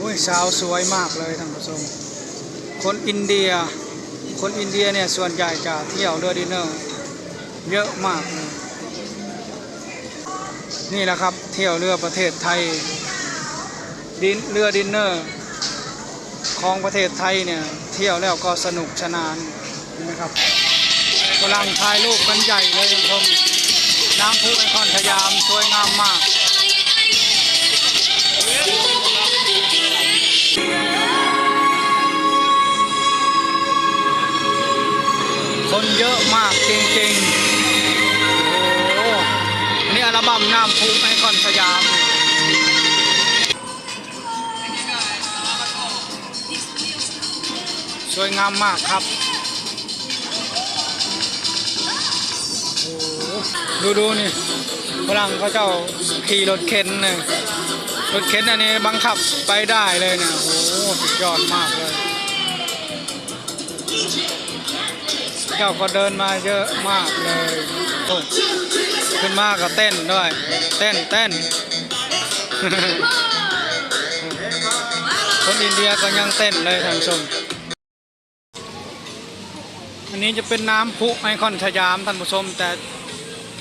อ้ยสาวสวยมากเลยท่านผู้ชม คนอินเดีย คนอินเดียเนี่ยส่วนใหญ่จะเที่ยวเรือดินเนอร์เยอะมากเลยนี่แหละครับเที่ยวเรือประเทศไทยดินเรือดินเนอร์ของประเทศไทยเนี่ยเที่ยวแล้วก็สนุกสนานนไหมครับกำลังถ่ายรูปกันใหญ่เลยท่านผู้ชมน้ำพุไอคอนสยามสวยงามมาก คนเยอะมากจริงๆ โอ้โหนี่อัลบั้มน้ำพุไอคอนสยามสวยงามมากครับโอ้โหดูดูนี่ฝรั่งเขาเจ้าขี่รถเข็นเนี่ยรถเข็นอันนี้บังคับไปได้เลยเนี่ยโอ้โหสุดยอดมากเลย เจ้าก็เดินมาเยอะมากเลยขึ้นมาก็เต้นด้วย เต้นเต้น คนอินเดียก็ยังเต้นเลยท่านผู้ชมอันนี้จะเป็นน้ำพุไอคอนสยามท่านผู้ชม แต่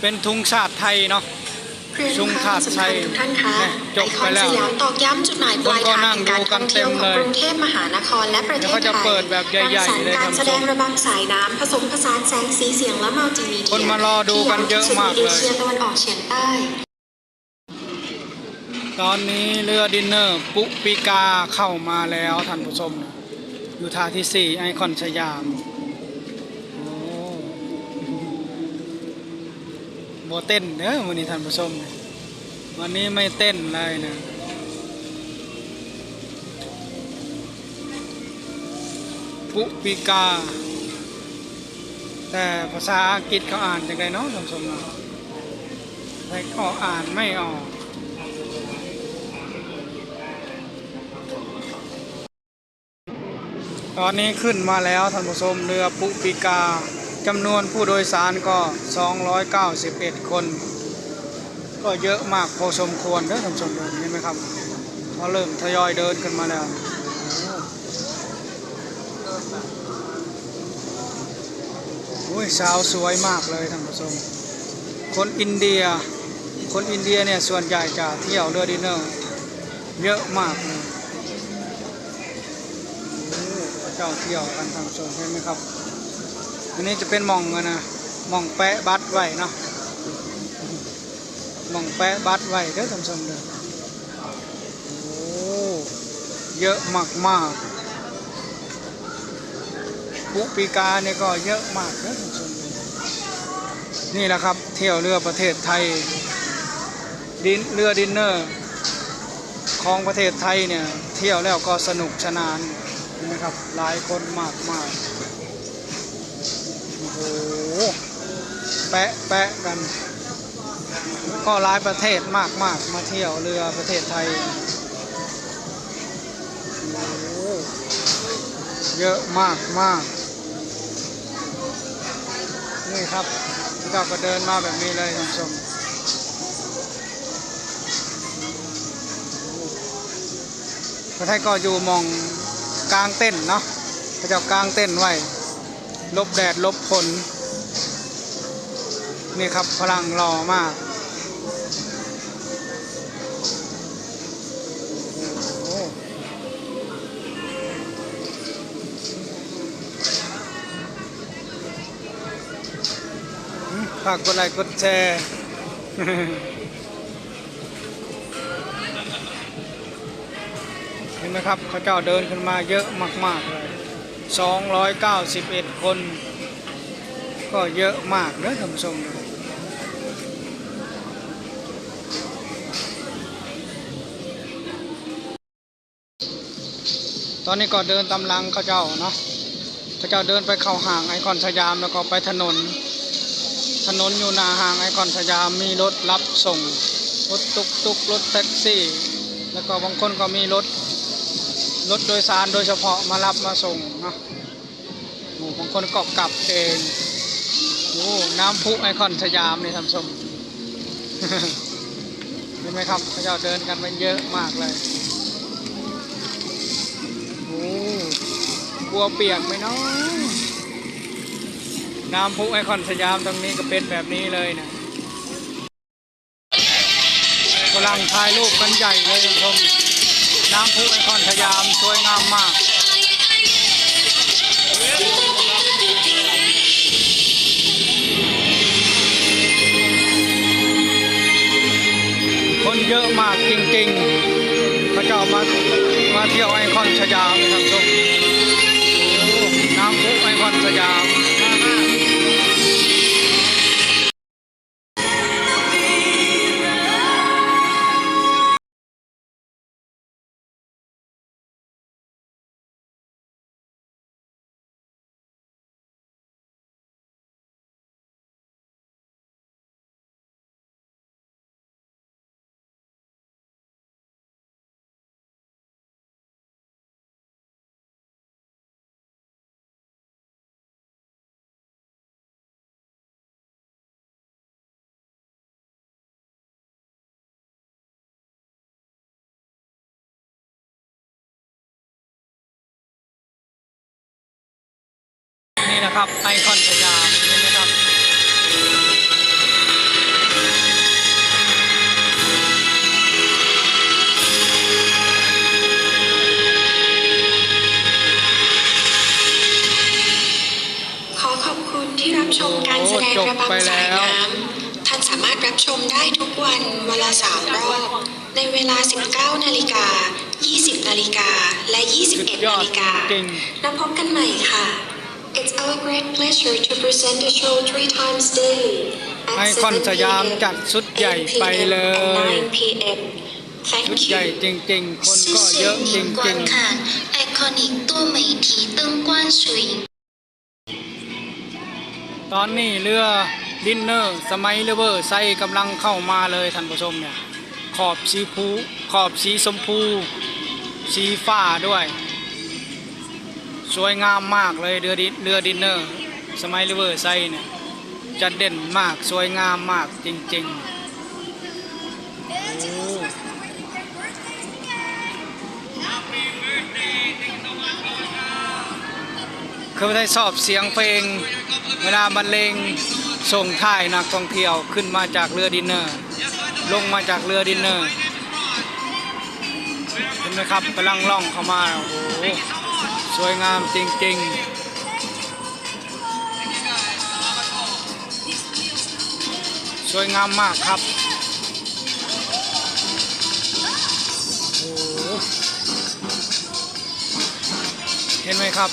เป็นทุงชาติไทยเนาะ ชุมขาดสำคัญทุกท่านคะเนี่ยจไอบคไปอนแล้สวยามตอกย้ำจุดหมายปลายทางแห่งการท่องเที่ยวของกรุงเทพมหานครและประเทศเดี๋ยวเขาจะไทยเปิดแบบใหญ่ๆรังสรรค์เลยการแสดงระบำสายน้ำผสมผสานแสงสีเสียงและมัลติมีเดียคนมารอดูกันเยอะมากเลยที่ใหญ่ที่สุดในเอเชียตะวันออกเฉียงใต้ตอนนี้เรือดินเนอร์ปุปิกาเข้ามาแล้วท่านผู้ชมอยู่ท่าที่4ไอคอนสยาม โบเต้นเด้อวันนี้ท่านผู้ชมวันนี้ไม่เต้นเลยนะปุปิกา แต่ภาษาอังกฤษเขาอ่านยังไงเนาะท่านผู้ชมเนาะแต่ก็อ่านไม่ออกตอนนี้ขึ้นมาแล้วท่านผู้ชมเรือปุปิกา จำนวนผู้โดยสารก็ 291 คน ก็เยอะมากพอสมควรเด้อท่านผู้ชมเห็นไหมครับเขาเริ่มทยอยเดินขึ้นมาแล้วโอ้ยสาวสวยมากเลยท่านผู้ชม คนอินเดีย คนอินเดียเนี่ยส่วนใหญ่จะเที่ยวเรือดินเนอร์เยอะมากเลยเจ้าเที่ยวกันท่างชมใช่ไหมครับ อันนี้จะเป็นมองนะมองแปะบัตรไว้เนาะมองแปะบัตรไว้เด้อท่านผู้ชมเด้อโอ้เยอะมากมากปุปีกาเนี่ยก็เยอะมากเด้อท่านผู้ชมเด้อนี่แหละครับเที่ยวเรือประเทศไทยดินเรือดินเนอร์ของประเทศไทยเนี่ยเที่ยวแล้วก็สนุกสนานเห็นไหมครับหลายคนมากมาก หแปะแปะกัน ก็หลายประเทศมากมากมาเที่ยวเรือประเทศไทยโอ้เยอะมากมากนี่ครับเราก็เดินมาแบบนี้เลยท่านผู้ชมประเทศก็อยู่มองกลางเต้นเนาะเขาจะกลางเต้นไว้ ลบแดดลบฝนนี่ครับพลังรอมาก ฝากกดไลค์กดแชร์เห็นไหมครับ เขาเจ้าเดินขึ้นมาเยอะมาก ๆ เลย 291 คน ก็เยอะมากเนอะท่านผู้ชมตอนนี้ก็เดินตามหลังเขาเจ้าเนาะเขาเจ้าเดินไปเข้าห่างไอคอนสยามแล้วก็ไปถนน ถนนอยู่หน้าห้างไอคอนสยามมีรถรับส่งรถตุกตุกรถแท็กซี่ แล้วก็บางคนก็มีรถ รถโดยสารโดยเฉพาะมารับมาส่งเนาะโอ้บางคนก็กลับเองโอ้น้ำพุไอคอนสยามนี่ท่านชมเห็นไหมครับพระเจ้าเดินกันไปเยอะมากเลยลัวเปียกไหมเนาะน้ำพุไอคอนสยามตรงนี้ก็เป็นแบบนี้เลยนะกำลังถ่ายรูปกันใหญ่เลยคุณผู้ชม น้ำพุไอคอนสยามสวยงามมากคนเยอะมากจริงๆพระเจ้ามามาเที่ยวไอคอนสยาม นี่นะครับ ไอคอนสยามเห็นไหมครับขอขอบคุณที่รับชมการแสดงระบำสายน้ำ ท่านสามารถรับชมได้ทุกวันวันละสามรอบ ในเวลา 19 นาฬิกา 20 นาฬิกา และ 21 นาฬิกาจริงแล้วพบกันใหม่ค่ะ It's our great pleasure to present the show three times daily ไอ at คอนสยาม 7 p.m. จัดชุดใหญ่ไปเล and ย 9 p.m. ชุด Thank ใหญ่ you จริงๆ คน 谢 ก็เย 谢 อะจ 您 ริง 观看 Iconic 多媒体灯光摄影。 ๆ ตอนนี้เรือดินเนอร์สมัยเรือเวอร์ไซกำลังเข้ามาเลยท่านผู้ชมเนี่ย ขอบสีพูขอบสีชมพู สีฟ้าด้วย สวยงามมากเลยเรือดิเรือดินเนอร์ สมัยรือเวอร์ไซเนี่ยจะเด่นมากสวยงามมากจริงๆโอ้คือได้สอบเสียงเพลง เวลาบรรเลงส่งท้ายนักท่องเที่ยวขึ้นมาจากเรือดินเนอร์ ลงมาจากเรือดินเนอร์เห็นไหมครับกำลังล่องเข้ามาโอ้โห สวยงามจริงๆ สวยงามมากครับโอ้โหเห็นไหมครับ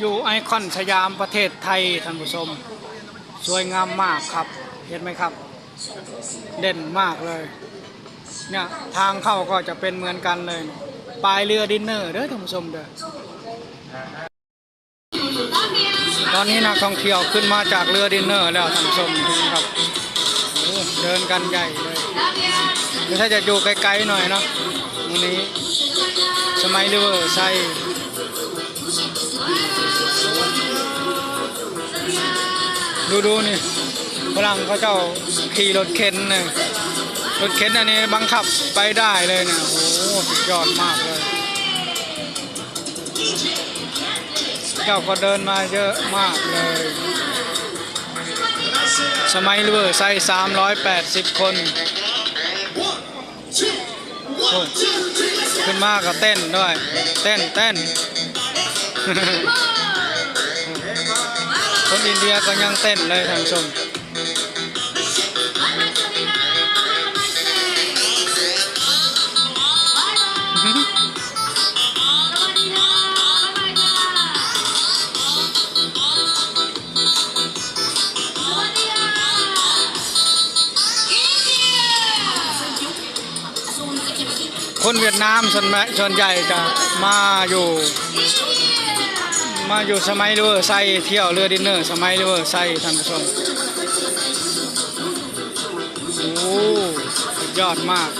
อยู่ไอคอนสยามประเทศไทยท่านผู้ชม สวยงามมากครับ เห็นไหมครับ เด่นมากเลย เนี่ยทางเข้าก็จะเป็นเหมือนกันเลยปลายเรือดินเนอร์เด้อท่านผู้ชมเด้อตอนนี้นักท่องเที่ยวขึ้นมาจากเรือดินเนอร์แล้วท่านผู้ชมครับเดินกันใหญ่เลยถ้าจะอยู่ไกลๆหน่อยเนาะวันนี้สมัยเรือไซ ดูดูนี่ฝรั่งเขาเจ้าขี่รถเข็นเนี่ยรถเข็นอันนี้บังคับไปได้เลยเนี่ยโอ้โหสุดยอดมากเลย เจ้าก็เดินมาเยอะมากเลย สมัยเรือใส่380 คนโอ้ย ขึ้นมาก็เต้นด้วย เต้นเต้น คนอินเดียก็ยังเต้นเลยท่านผู้ชม คนเวียดนามส่วนใหญ่จะมาอยู่ มาอยู่สมัยเรือไซเที่ยวเรือดินเนอร์สมัยเรือไซท่านผู้ชมโอ้ยอดมาก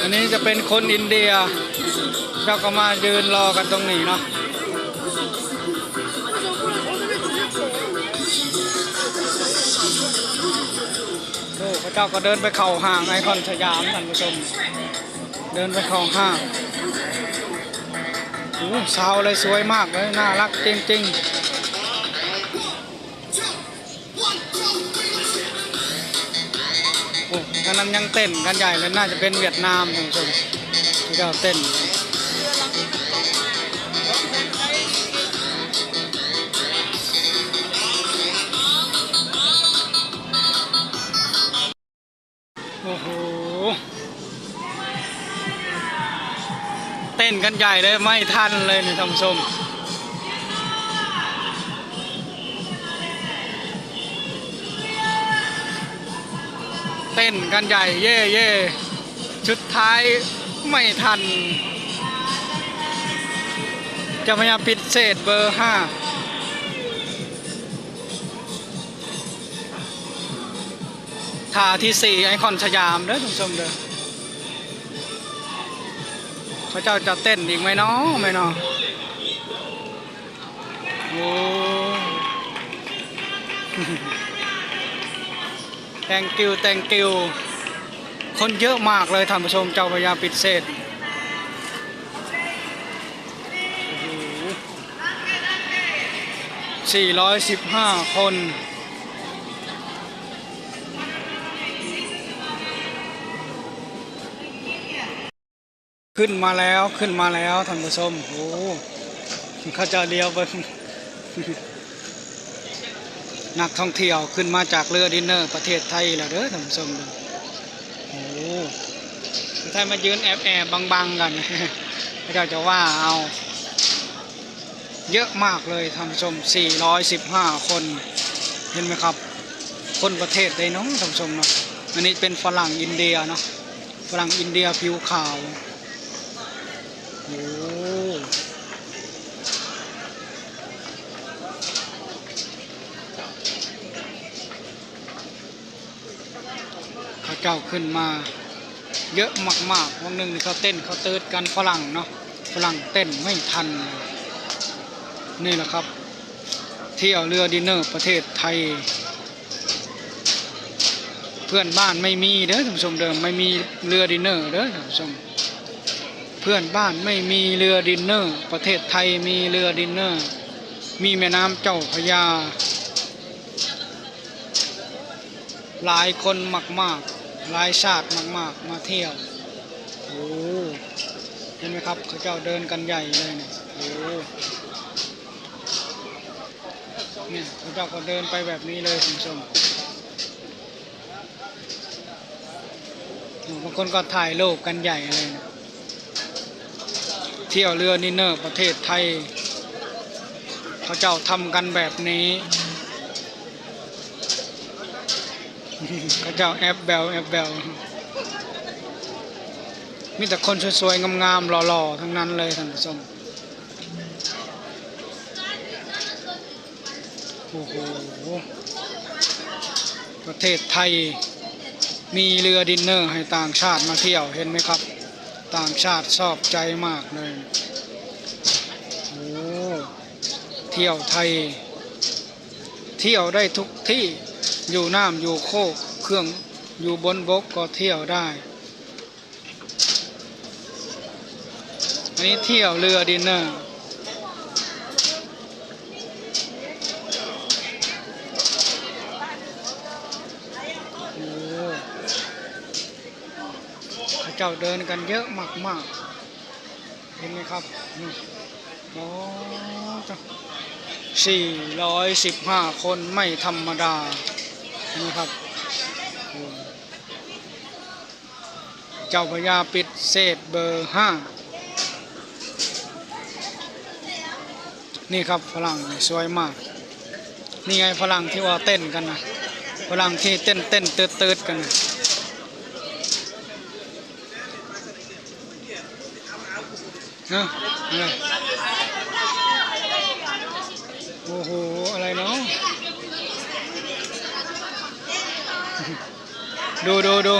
อันนี้จะเป็นคนอินเดียเราก็มายืนรอกันตรงนี้เนาะ เระเจ้าก็เดินไปเข่าห้างไอคอนสยามท่านผู้ชม เดินไปเข่าห้างโอ้สาวเลยสวยมากเลยน่ารักจริงๆโอ้ยนนั้นยังเต้นกันใหญ่เลยน่าจะเป็นเวียดนามท่านผู้ชมที่เราเต้น เต้นกันใหญ่เลยไม่ทันเลยนี่ท่านผู้ชมเต้นกันใหญ่เย่เย่ชุดท้ายไม่ทัน จะพยายามปิดเศษเบอร์ห้าท่าที่สี่ไอคอนสยามเด้อท่านผู้ชมเด้อ พระเจ้าจะเต้นอีกไหมเนาะไหมเนาะโอ้ thank you thank you คนเยอะมากเลยท่านผู้ชมเจ้าพระยาปิดเศษสี่ร้อยสิบห้าคน ขึ้นมาแล้วขึ้นมาแล้วท่านผู้ชมโอ้เขาจะเลี้ยวไปนักท่องเที่ยวขึ้นมาจากเรือดินเนอร์ประเทศไทยแล้วเด้อท่านผู้ชมเด้อโอ้ไทยมายืนแอบแอบบังๆกันพระเจ้าจะว่าเอา เยอะมากเลยท่านผู้ชม 415 คน เห็นไหมครับ คนประเทศใดน้องท่านผู้ชมเนาะอันนี้เป็นฝรั่งอินเดียเนาะฝรั่งอินเดียผิวขาว โอ้เขาเจ้าขึ้นมาเยอะมากๆวันหนึ่งเขาเต้นเขาเติร์ดกันฝรั่งเนาะฝรั่งเต้นไม่ทัน นี่แหละครับ เที่ยวเรือดินเนอร์ประเทศไทย เพื่อนบ้านไม่มีเด้อท่านผู้ชมเดิมไม่มีเรือดินเนอร์เด้อท่านผู้ชม เพื่อนบ้านไม่มีเรือดินเนอร์ ประเทศไทยมีเรือดินเนอร์ มีแม่น้ำเจ้าพยา หลายคนมากๆ หลายชาติมากๆ มาเที่ยวโอ้เห็นไหมครับเขาเจ้าเดินกันใหญ่เลยเนี่ยโอ้เนี่ยเขาเจ้าก็เดินไปแบบนี้เลยคุณผู้ชมบางคนก็ถ่ายรูปกันใหญ่เลยนะ เที่ยวเรือนิเนอร์ประเทศไทยเขาเจ้าทำกันแบบนี้เขาเจ้าแอปแบลแอปแบลมีแต่คนสวยๆ งามๆ หล่อๆ ทั้งนั้นเลยท่านผู้ชมโอ้โห ประเทศไทยมีเรือดินเนอร์ให้ต่างชาติมาเที่ยวเห็นไหมครับ ต่างชาติชอบใจมากเลย โอ้เที่ยวไทย เที่ยวได้ทุกที่อยู่น้ำอยู่โคกเครื่องอยู่บนบกก็เที่ยวได้ อันนี้เที่ยวเรือดินเนอร์ เจ้าเดินกันเยอะมากๆ เห็นไหมครับนี่โอ้จ้ะ415คนไม่ธรรมดา เห็นี่ครับ เจ้าพญาปิดเศษเบอร์ห้านี่ครับฝรั่งสวยมาก นี่ไงฝรั่งที่ว่าเต้นกันนะฝรั่งที่เต้นเต้นตืดตืดกันนะ นะอะไรโอ้โห อะไรเนาะดูดูดู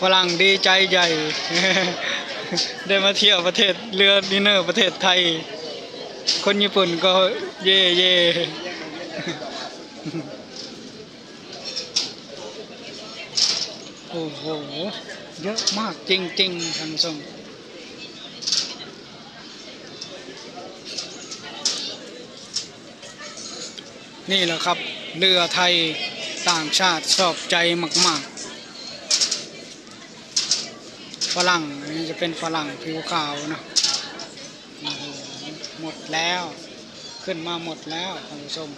ฝรั่งดีใจใหญ่ ได้มาเที่ยวประเทศเรือดินเนอร์ประเทศไทย คนญี่ปุ่นก็เย่เย่โอ้โห เยอะมากจริงๆท่านผู้ชมนี่แหละครับ เรือไทยต่างชาติชอบใจมาก ๆ ฝรั่งนนี้จะเป็นฝรั่งผิวขาวนะหมดแล้ว ขึ้นมาหมดแล้วท่านผู้ชม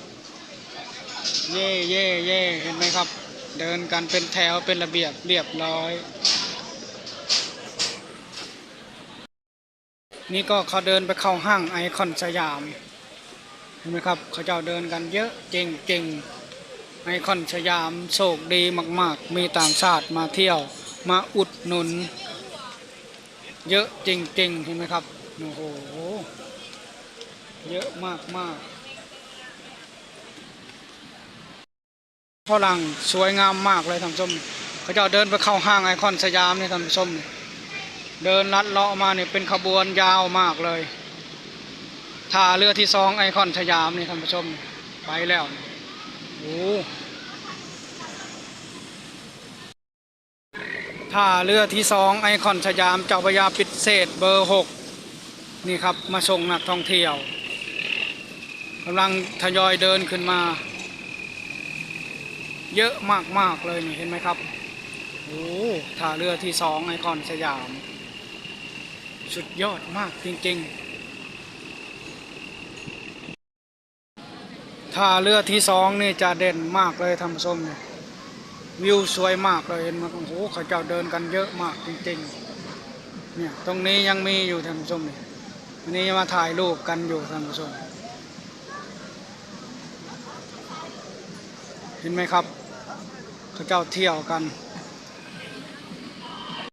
เย่เย่เย่เห็นไหมครับ เดินกันเป็นแถวเป็นระเบียบเรียบร้อย นี่ก็เขาเดินไปเข้าห้างไอคอนสยาม เห็นไหมครับ เขาเจ้าเดินกันเยอะจริงๆไอคอนสยามโชคดีมาก ๆ มีต่างชาติมาเที่ยวมาอุดหนุน เยอะจริงๆเห็นไหมครับโอ้โหเยอะมากๆฝรั่งสวยงามมากเลยท่านผู้ชมเขาจะเดินไปเข้าห้างไอคอนสยามนี่ท่านผู้ชมเดินลัดเลาะมาเนี่ยเป็นขบวนยาวมากเลยท่าเรือที่สองไอคอนสยามนี่ท่านผู้ชมไปแล้วโอ้ ท่าเรือที่สองไอคอนสยามเจ้าพระยาปิดเศษเบอร์หกนี่ครับมาส่งนักท่องเที่ยวกำลังทยอยเดินขึ้นมา เยอะมากๆเลยนี่เห็นไหมครับโอ้ท่าเรือที่สองไอคอนสยาม สุดยอดมากจริงๆท่าเรือที่สองนี่จะเด่นมากเลยท่านผู้ชมเนี่ย วิวสวยมากเลยเห็นไหมโอ้โหเขาเจ้าเดินกันเยอะมากจริงๆเนี่ยตรงนี้ยังมีอยู่ท่านผู้ชมเนี่ยวันนี้มาถ่ายรูปกันอยู่ท่านผู้ชมเห็นไหมครับเขาเจ้าเที่ยวกัน